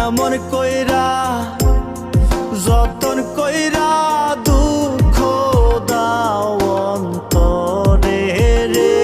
এমন কইরা যতন কইরা দুঃখ দাও অন্তরে রে।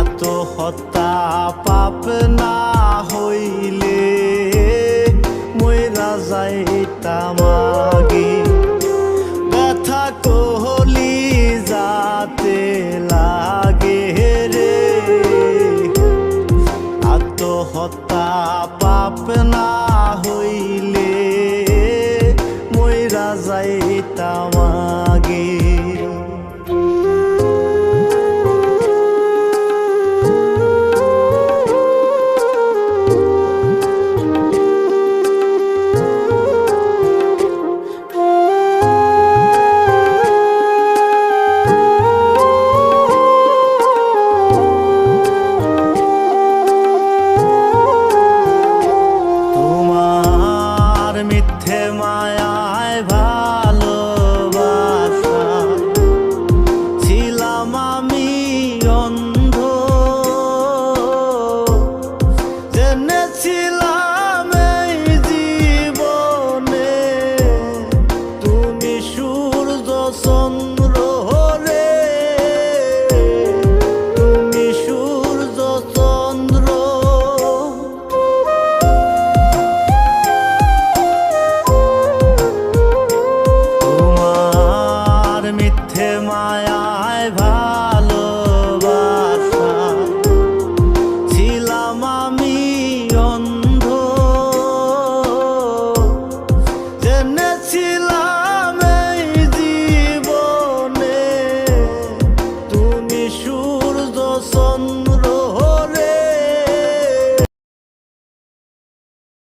আত্মহত্যা পাপ না হইলে মইরা যাইতাম আত্মহত্যা পাপ না হইলে মইরা যাইতাম মিথ্যে মায়ায় ভালোবাসা। ছিলাম আমি অন্ধ। জেনেছিলাম মায়ায় ভালোবাসা। ছিলাম আমি অন্ধ। জেনেছিলাম